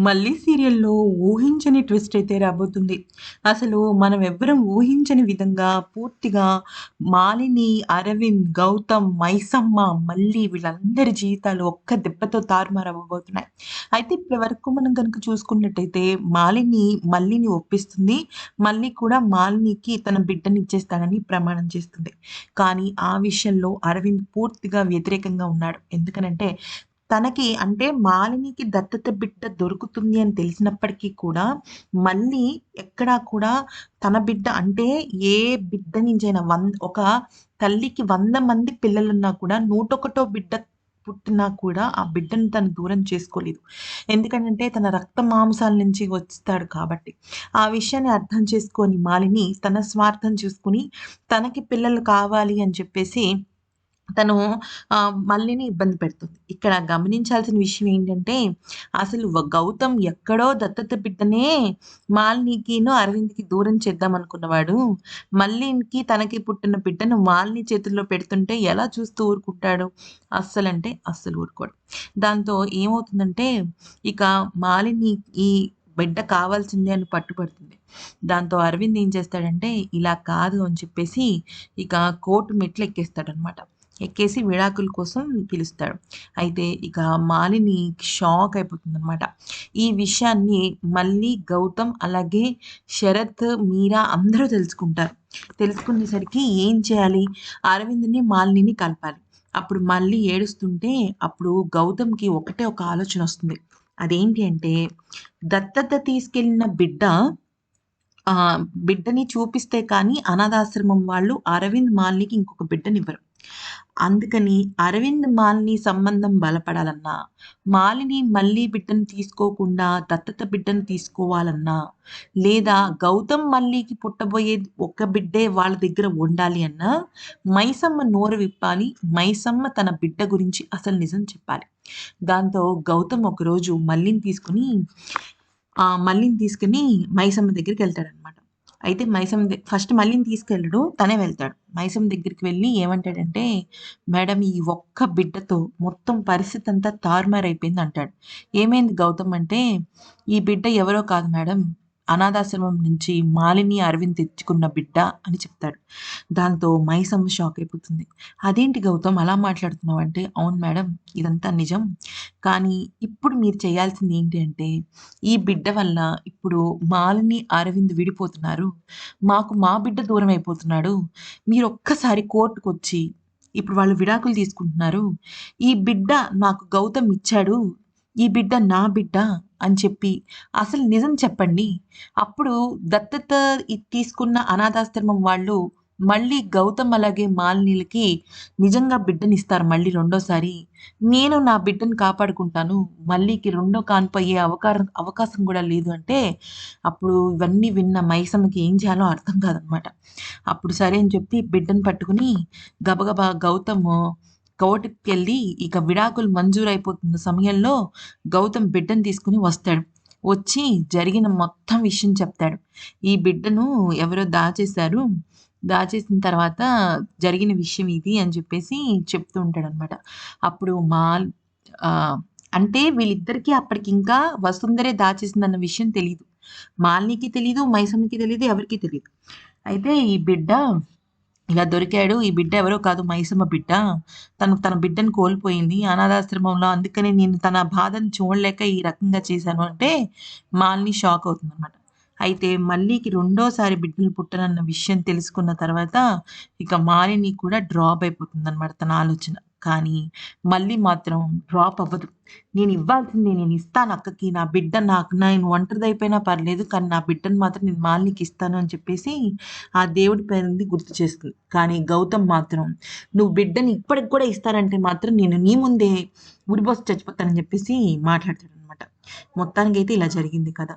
మళ్ళీ సీరియల్‌లో ఊహించని ట్విస్ట్ అయితే రాబోతుంది. అసలు మనం ఎవ్వరం ఊహించని విధంగా పూర్తిగా మాలిని, అరవింద్, గౌతమ్, మైసమ్మ, మళ్ళీ వీళ్ళందరి జీవితాలు ఒక్క దెబ్బతో తారుమారవ్వబోతున్నాయి. అయితే ఇప్పటి వరకు మనం కనుక చూసుకున్నట్టయితే మాలిని మళ్ళీని ఒప్పిస్తుంది. మళ్ళీ కూడా మాలినికి తన బిడ్డని ఇచ్చేస్తానని ప్రమాణం చేస్తుంది. కానీ ఆ విషయంలో అరవింద్ పూర్తిగా వ్యతిరేకంగా ఉన్నాడు. ఎందుకనంటే తనకి అంటే మాలినికి దత్తత బిడ్డ దొరుకుతుంది అని తెలిసినప్పటికీ కూడా మళ్ళీ ఎక్కడా కూడా తన బిడ్డ అంటే ఏ బిడ్డ నుంచైనా వంద ఒక తల్లికి వంద మంది పిల్లలున్నా కూడా నూటొకటో బిడ్డ పుట్టినా కూడా ఆ బిడ్డను తను దూరం చేసుకోలేదు. ఎందుకంటే తన రక్త మాంసాల నుంచి వస్తాడు కాబట్టి. ఆ విషయాన్ని అర్థం చేసుకొని మాలిని తన స్వార్థం చూసుకుని తనకి పిల్లలు కావాలి అని చెప్పేసి తను మళ్ళీని ఇబ్బంది పెడుతుంది. ఇక్కడ గమనించాల్సిన విషయం ఏంటంటే, అసలు గౌతమ్ ఎక్కడో దత్తత బిడ్డనే మాలినికిను, అరవింద్‌కి దూరం చేద్దాం అనుకున్నవాడు, మల్లికి తనకి పుట్టిన బిడ్డను మాలిని చేతుల్లో పెడుతుంటే ఎలా చూస్తూ ఊరుకుంటాడు? అస్సలంటే అస్సలు ఊరుకోడు. దాంతో ఏమవుతుందంటే, ఇక మాలిని ఈ బిడ్డ కావాల్సిందే అని పట్టుపడుతుంది. దాంతో అరవింద్ ఏం చేస్తాడంటే, ఇలా కాదు అని చెప్పేసి ఇక కోర్టు మెట్లు ఎక్కేస్తాడనమాట. ఎక్కేసి విడాకుల కోసం పిలుస్తాడు అయితే ఇక మాలిని షాక్ అయిపోతుందనమాట ఈ విషయాన్ని మళ్ళీ గౌతమ్ అలాగే శరత్ మీరా అందరూ తెలుసుకుంటారు. తెలుసుకునేసరికి ఏం చేయాలి? అరవింద్ని మాలిని కలపాలి. అప్పుడు మళ్ళీ ఏడుస్తుంటే అప్పుడు గౌతమ్కి ఒకటే ఒక ఆలోచన వస్తుంది. అదేంటి అంటే దత్తత తీసుకెళ్ళిన బిడ్డ బిడ్డని చూపిస్తే కానీ అనాథాశ్రమం వాళ్ళు అరవింద్ మాలినికి ఇంకొక బిడ్డనివ్వరు. అందుకని అరవింద్ మాలిని సంబంధం బలపడాలన్నా మాలిని మళ్ళీ బిడ్డను తీసుకోకుండా దత్తత బిడ్డను తీసుకోవాలన్నా లేదా గౌతమ్ మల్లికి పుట్టబోయే ఒక్క బిడ్డే వాళ్ళ దగ్గర ఉండాలి అన్నా మైసమ్మ నోరు విప్పాలి. మైసమ్మ తన బిడ్డ గురించి అసలు నిజం చెప్పాలి. దాంతో గౌతమ్ ఒకరోజు మల్లిని తీసుకుని మల్లిని తీసుకుని మైసమ్మ దగ్గరికి వెళ్తాడనమాట అయితే మైసమ్ ఫస్ట్ మళ్ళీని తీసుకెళ్ళడు తనే వెళ్తాడు. మైసమ్ దగ్గరికి వెళ్ళి ఏమంటాడంటే మేడం ఈ ఒక్క బిడ్డతో మొత్తం పరిస్థితి అంతా తారుమారైపోయింది అంటాడు. ఏమైంది గౌతమ్ అంటే ఈ బిడ్డ ఎవరో కాదు మేడం అనాథాశ్రమం నుంచి మాలిని అరవింద్ తెచ్చుకున్న బిడ్డ అని చెప్తాడు. దాంతో మైసమ్మ షాక్ అయిపోతుంది. అదేంటి గౌతమ్ అలా మాట్లాడుతున్నావు అంటే? అవును మేడం ఇదంతా నిజం. కానీ ఇప్పుడు మీరు చేయాల్సింది ఏంటి అంటే ఈ బిడ్డ వల్ల ఇప్పుడు మాలిని అరవింద్ విడిపోతున్నారు. మాకు మా బిడ్డ దూరం అయిపోతున్నాడు. మీరు ఒక్కసారి కోర్టుకు వచ్చి ఇప్పుడు వాళ్ళు విడాకులు తీసుకుంటున్నారు. ఈ బిడ్డ నాకు గౌతమ్ ఇచ్చాడు. ఈ బిడ్డ నా బిడ్డ అని చెప్పి అసలు నిజం చెప్పండి. అప్పుడు దత్తత తీసుకున్న అనాథాశ్రమం వాళ్ళు మళ్ళీ గౌతమ్ అలాగే మాలినీలకి నిజంగా బిడ్డనిస్తారు మళ్ళీ రెండోసారి. నేను నా బిడ్డను కాపాడుకుంటాను. మళ్ళీకి రెండో కాన్పయ్యే అవకాశం అవకాశం కూడా లేదు అంటే అప్పుడు ఇవన్నీ విన్న మైసమ్మకి ఏం చేయాలో అర్థం కాదనమాట. అప్పుడు సరే అని చెప్పి బిడ్డను పట్టుకుని గబగబా గౌతమ్ కోటికెళ్ళి వెళ్ళి ఇక విడాకులు మంజూరు అయిపోతున్న సమయంలో గౌతమ్ బిడ్డను తీసుకుని వస్తాడు. వచ్చి జరిగిన మొత్తం విషయం చెప్తాడు. ఈ బిడ్డను ఎవరో దాచేశారు. దాచేసిన తర్వాత జరిగిన విషయం ఇది అని చెప్పేసి చెప్తూ ఉంటాడు అనమాట అప్పుడు మా అంటే వీళ్ళిద్దరికీ అప్పటికి ఇంకా వసుంధరే దాచేసిందన్న విషయం తెలియదు మాలినికి తెలియదు మైసమ్మకి తెలియదు ఎవరికి తెలియదు అయితే ఈ బిడ్డ ఇలా దొరికాడు. ఈ బిడ్డ ఎవరో కాదు మైసమ్మ బిడ్డ. తను తన బిడ్డను కోల్పోయింది. అనాథాశ్రమంలో అందుకని నేను తన బాధను చూడలేక ఈ రకంగా చేశాను అంటే మాల్ని షాక్ అవుతుంది అనమాట అయితే మళ్ళీకి రెండోసారి బిడ్డలు పుట్టనన్న విషయం తెలుసుకున్న తర్వాత ఇక మాలిని కూడా డ్రాప్ అయిపోతుంది అనమాట తన ఆలోచన. కానీ మళ్ళీ మాత్రం డ్రాప్ అవ్వదు. నేను ఇవ్వాల్సిందే నేను ఇస్తాను అక్కకి నా బిడ్డ నాకు నేను ఒంటరిదైపోయినా పర్లేదు కానీ నా బిడ్డను మాత్రం నేను మాలినికి ఇస్తాను అని చెప్పేసి ఆ దేవుడి పేరుంది గుర్తు చేస్తుంది కానీ గౌతమ్ మాత్రం నువ్వు బిడ్డని ఇప్పటికి కూడా ఇస్తానంటే మాత్రం నేను నీ ముందే ఉరిపోసి చచ్చిపోతానని చెప్పేసి మాట్లాడతాడు అనమాట మొత్తానికైతే ఇలా జరిగింది కదా.